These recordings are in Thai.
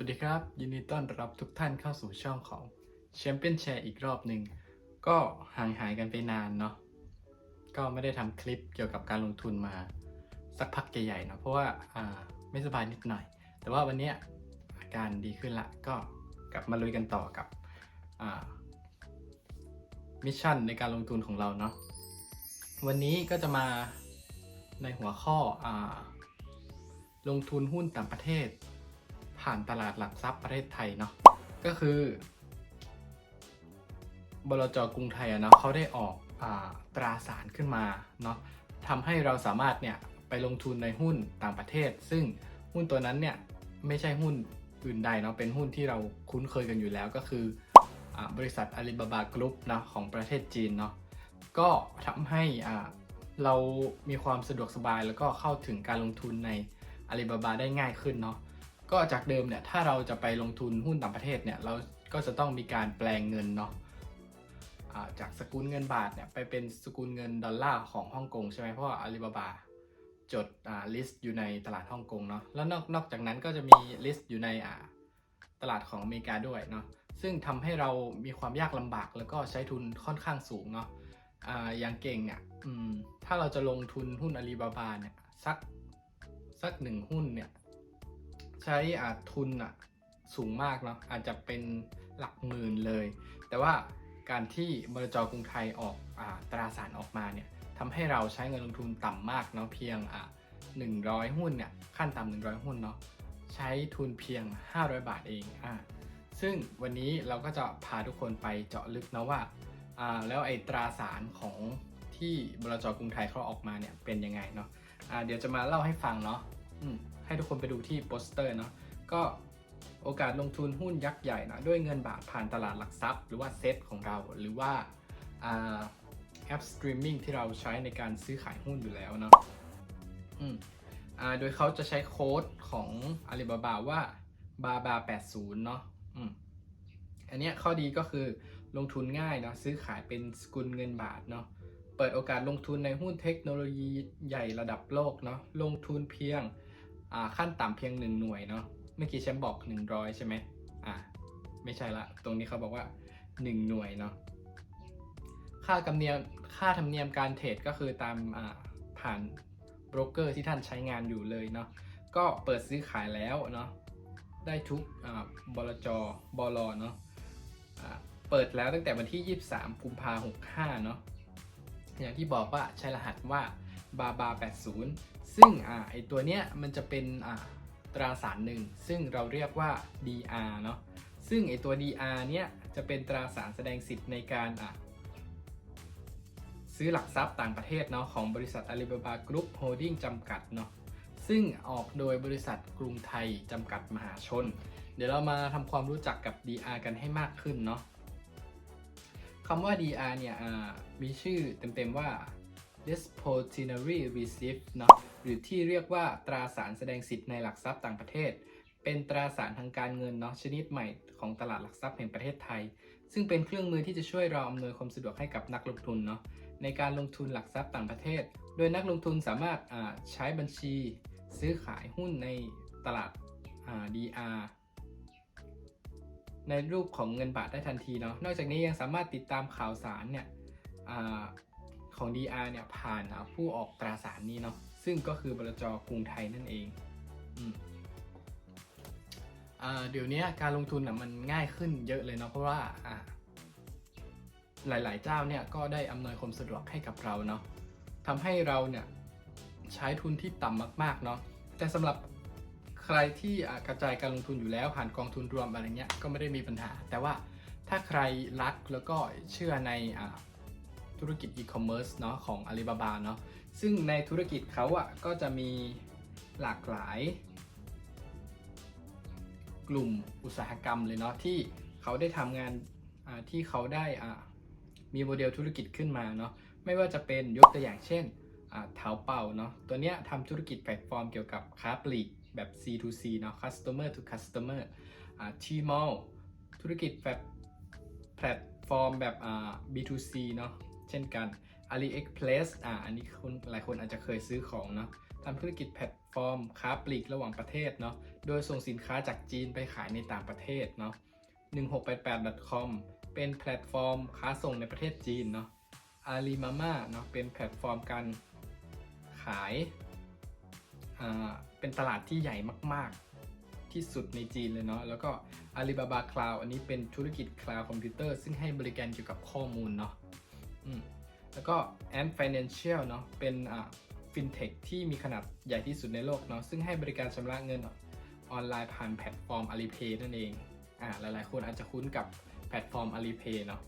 วัสดีครับ ยินดีต้อนรับทุกท่านเข้าสู่ช่องของแชมเปี้ยนแชร์อีกรอบหนึ่งก็ห่างหายกันไปนานเนาะก็ไม่ได้ทำคลิปเกี่ยวกับการลงทุนมา สักพักใหญ่ๆเนาะเพราะว่าาไม่สบายนิดหน่อย แต่ว่าวันนี้อาการดีขึ้นละก็กลับมาลุยกันต่อกับมิชชั่นในการลงทุนของเราเนาะวันนี้ก็จะมาในหัวข้ออลงทุนหุ้นต่างประเทศ ผ่านตลาดหลักทรัพย์ประเทศไทยเนาะก็คือบลจกรุงไทยอะเนาะเขาได้ออกอตราสารขึ้นมาเนาะทำให้เราสามารถเนี่ยไปลงทุนในหุ้นต่างประเทศ ซึ่งหุ้นตัวนั้นเนี่ยไม่ใช่หุ้นอื่นใดเนาะเป็นหุ้นที่เราคุ้นเคยกันอยู่แล้วก็คืออบริษัทอาลีบาบากรุ๊ปนะของประเทศจีนเนาะก็ทำให้เรามีความสะดวกสบายแล้วก็เข้าถึงการลงทุนในอาลีบาบาได้ง่ายขึ้นเนาะ ก็จากเดิมเนี่ยถ้าเราจะไปลงทุนหุ้นต่างประเทศเนี่ยเราก็จะต้องมีการแปลงเงินเนาะจากสกุลเงินบาทเนี่ยไปเป็นสกุลเงินดอลลาร์ของฮ่องกงใช่ไหมเพราะว่าอาลีบาบาจดาลิสต์อยู่ในตลาดฮ่องกงเนาะแล้วนอกนอกจากนั้นก็จะมีลิสต์อยู่ในตลาดของอเมริกาด้วยเนาะซึ่งทำให้เรามีความยากลำบากแล้วก็ใช้ทุนค่อนข้างสูงเนาะอ่าอย่างเก่งเนี่ยถ้าเราจะลงทุนหุ้นอาลีบาบาเนี่ยสักสักหนึ่งหุ้นเนี่ย ใช้อาทุนอะสูงมากเนาะอาจจะเป็นหลักหมื่นเลย แต่ว่าการที่บลจกรุงไทยออกอาตราสารออกมาเนี่ยทำให้เราใช้เงินลงทุนต่ำมากเนาะเพียงอะ100 หุ้นเนี่ยขั้นต่ำ100 หุ้นเนาะใช้ทุนเพียง 500 บาทเองอ่าซึ่งวันนี้เราก็จะพาทุกคนไปเจาะลึกนะว่าอ่าแล้วไอ้ตราสารของที่บลจกรุงไทยเขาออกมาเนี่ยเป็นยังไงเนาะอ่าเดี๋ยวจะมาเล่าให้ฟังเนาะอืม ให้ทุกคนไปดูที่โปสเตอร์เนาะก็โอกาสลงทุนหุ้นยักษ์ใหญ่นะด้วยเงินบาทผ่านตลาดหลักทรัพย์ หรือว่าเซตของเราหรือว่าแอปสตรีมมิ่งที่เราใช้ในการซื้อขายหุ้นอยู่แล้วเนาะอืมอ่าโดยเขาจะใช้โค้ดของ Alibaba ว่าบาบา80 เนาะอืมอันเนี้ยข้อดีก็คือลงทุนง่ายเนาะซื้อขายเป็นสกุลเงินบาทเนาะเปิดโอกาสลงทุนในหุ้นเทคโนโลยีใหญ่ระดับโลกเนาะลงทุนเพียง ขั้นต่ำเพียง 1 หน่วยเนาะเมื่อกี้แชมป์บอก 100 ใช่ไหมอ่าไม่ใช่ละ ตรงนี้เขาบอกว่า 1 หน่วยเนาะค่าธรรมเนียมค่าธรรมเนียมการเทรดก็คือตามอ่าผ่านโบรกเกอร์ที่ท่านใช้งานอยู่เลยเนาะก็เปิดซื้อขายแล้วเนาะได้ทุกอ่าบลจบลเนาะอ่าเปิดแล้วตั้งแต่วันที่ 23 กุมภาพันธ์65เนาะอย่างที่บอกว่าใช้รหัสว่า บาบา80 ซึ่งอ่าไอตัวเนี้ยมันจะเป็นอ่าตราสารหนึ่ง ซึ่งเราเรียกว่า DR เนาะซึ่งไอตัว DR เนี้ยจะเป็นตราสารแสดงสิทธิ์ในการอ่าซื้อหลักทรัพย์ต่างประเทศเนาะของบริษัท Alibaba Group Holding จำกัดเนาะซึ่งออกโดยบริษัทกรุงไทยจำกัดมหาชน เดี๋ยวเรามาทำความรู้จักกับ DR กันให้มากขึ้นเนาะคำว่า DR เนี่ยอ่ามีชื่อเต็มๆว่า Depository Receipt เนาะหรือที่เรียกว่าตราสารแสดงสิทธิ์ในหลักทรัพย์ต่างประเทศ เป็นตราสารทางการเงินเนาะชนิดใหม่ของตลาดหลักทรัพย์แห่งประเทศไทย ซึ่งเป็นเครื่องมือที่จะช่วยเราอำนวยความสะดวกให้กับนักลงทุนเนาะในการลงทุนหลักทรัพย์ต่างประเทศ โดยนักลงทุนสามารถอ่าใช้บัญชีซื้อขายหุ้นในตลาดอ่า DR ในรูปของเงินบาทได้ทันทีเนาะ นอกจากนี้ยังสามารถติดตามข่าวสารเนี่ยอา ของ DR เนี่ยผ่านาผู้ออกตราสารนี้เนาะซึ่งก็คือบลจกรุงไทยนั่นเองอมอ่าเดี๋ยวนี้การลงทุนอะมันง่ายขึ้นเยอะเลยเนาะเพราะว่าหลาย ๆ เจ้าเนี่ยก็ได้อำนวยความสะดวกให้กับเราเนาะทำให้เราเนี่ยใช้ทุนที่ต่ำมาก ๆ เนาะแต่สำหรับใครที่กระจายการลงทุนอยู่แล้วผ่านกองทุนรวมอะไรเงี้ยก็ไม่ได้มีปัญหา แต่ว่าถ้าใครรักแล้วก็เชื่อในอ ธุรกิจอีคอมเมิร์ซเนาะของ Alibaba เนาะซึ่งในธุรกิจเขาอะก็จะมีหลากหลาย กลุ่มอุตสาหกรรมเลยเนาะที่เขาได้ทำงานที่เขาได้อ่ามีโมเดลธุรกิจขึ้นมาเนาะไม่ว่าจะเป็นยกตัวอย่างเช่นเท้าเป่าเนาะตัวเนี้ยทำธุรกิจแพลตฟอร์มเกี่ยวกับค้าปลีกแบบ C2C เนาะ customer to customer อ่า Tmall ธุรกิจแบบแพลตฟอร์มแบบ B2C เนาะ เช่นกัน AliExpress อ่าอันนี้คนหลายคนอาจจะเคยซื้อของเนาะทำธุรกิจแพลตฟอร์ม ค้าปลีกระหว่างประเทศเนาะโดยส่งสินค้าจากจีนไปขายในต่างประเทศเนาะ 1688.com เป็นแพลตฟอร์มค้าส่งในประเทศจีนเนาะ Alimama เนาะเป็นแพลตฟอร์มการขายอ่าเป็นตลาดที่ใหญ่มากๆ ที่สุดในจีนเลยเนาะแล้วก็ Alibaba Cloud อันนี้เป็นธุรกิจ Cloud Computer ซึ่งให้บริการเกี่ยวกับข้อมูลเนาะ แล้วก็ Ant Financial เนาะเป็นอ่า FinTech ที่มีขนาดใหญ่ที่สุดในโลกเนาะซึ่งให้บริการชำระเงินออนไลน์ผ่านแพลตฟอร์ม Alipay นั่นเองอ่าหลายๆ คนอาจจะคุ้นกับแพลตฟอร์ม Alipay เนาะ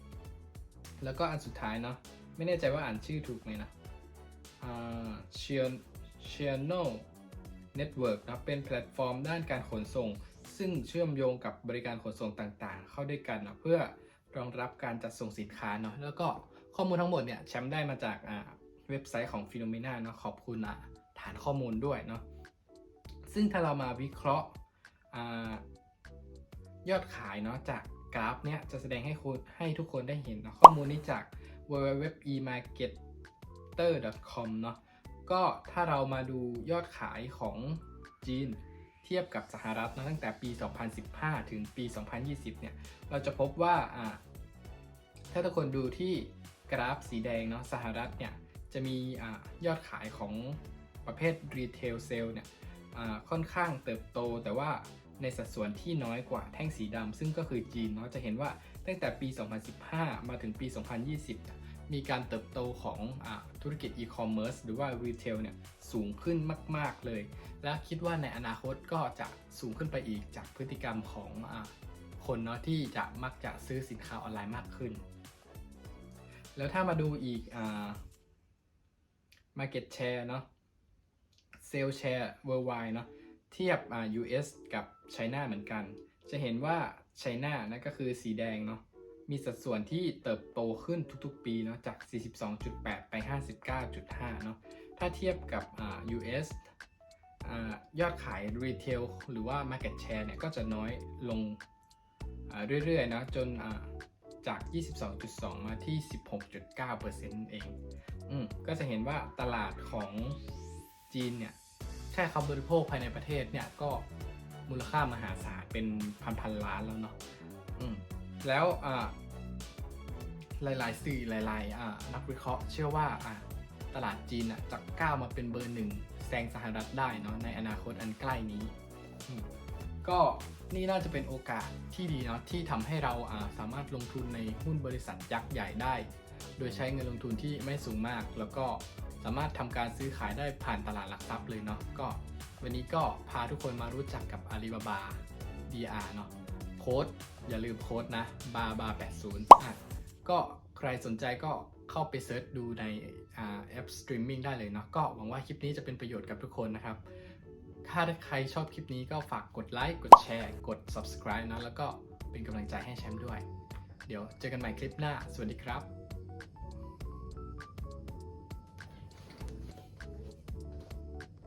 แล้วก็อันสุดท้ายเนาะไม่แน่ใจว่าอ่านชื่อถูกไหมนะอ่า Chion Channel Network นะเป็นแพลตฟอร์มด้านการขนส่ง ซึ่งเชื่อมโยงกับบริการขนส่งต่างๆ เข้าด้วยกันนะเพื่อรองรับการจัดส่งสินค้าเนาะแล้วก็ ข้อมูลทั้งหมดเนี่ยแชมป์ได้มาจากเว็บไซต์ของ Phenomena เนาะขอบคุณอะฐานข้อมูลด้วยเนาะซึ่งถ้าเรามาวิเคราะห์ยอดขายเนาะจากกราฟเนี่ยจะแสดงให้คุณให้ทุกคนได้เห็นเนาะข้อมูลนี้จาก www.emarketer.com เนาะก็ถ้าเรามาดูยอดขายของจีนเทียบกับสหรัฐนะตั้งแต่ปี 2015 ถึงปี 2020 เนี่ย เราจะพบว่าถ้าทุกคนดูที่ กราฟสีแดงเนาะสหรัฐเนี่ยจะมีอยอดขายของประเภทรีเทลเซลเนี่ยค่อนข้างเติบโตแต่ว่าในสัดส่วนที่น้อยกว่าแท่งสีดำซึ่งก็คือจีนเนาะจะเห็นว่าตั้งแต่ปี 2015 มาถึงปี 2020เนี่ยมีการเติบโตของอธุรกิจอีคอมเมิร์ซหรือว่ารีเทลเนี่ยสูงขึ้นมาก ๆเลย และคิดว่าในอนาคตก็จะสูงขึ้นไปอีกจากพฤติกรรมของอคนเนาะที่จะมักจะซื้อสินค้าออนไลน์มากขึ้น แล้วถ้ามาดูอีกอ่า market share เนาะ sales share worldwide เนาะเทียบอ่า US กับ China เหมือนกัน จะเห็นว่า China นะก็คือสีแดงเนาะมีสัดส่วนที่เติบโตขึ้นทุกๆ ปีเนาะจาก 42.8 ไป 59.5 เนาะถ้าเทียบกับอ่า US อ่ายอดขาย retail หรือว่า market share เนี่ยก็จะน้อยลงเรื่อยๆนะจนอ่า จาก 22.2 มาที่ 16.9%เอง อืมก็จะเห็นว่าตลาดของจีนเนี่ย แค่เขาบริโภคภายในประเทศเนี่ย ก็มูลค่ามหาศาลเป็นพันพันๆล้านแล้วเนาะ อืมแล้วอ่าหลายๆสื่อหลายๆอ่านักวิเคราะห์เชื่อว่าอ่าตลาดจีนอะจะก้าวมาเป็นเบอร์หนึ่งแซงสหรัฐได้เนาะในอนาคตอันใกล้นี้ ก็นี่น่าจะเป็นโอกาสที่ดีเนาะที่ทำให้เราาสามารถลงทุนในหุ้นบริษัทยักษ์ใหญ่ได้ โดยใช้เงินลงทุนที่ไม่สูงมาก แล้วก็สามารถทำการซื้อขายได้ผ่านตลาดหลักทรัพย์เลยเนาะก็ วันนี้ก็พาทุกคนมารู้จักกับ Alibaba DR เนาะโค้ดอย่าลืมโค้ดนะบาบา80อะก็ใครสนใจก็เข้าไปเซิร์ชดูในแอปสตรีมมิ่งได้เลยเนาะก็หวังว่าคลิปนี้จะเป็นประโยชน์กับทุกคนนะครับ ถ้าใครชอบคลิปนี้ก็ฝากกดไลค์ กดแชร์ กด subscribe นะ แล้วก็เป็นกำลังใจให้แชมป์ด้วย เดี๋ยวเจอกันใหม่คลิปหน้า สวัสดีครับ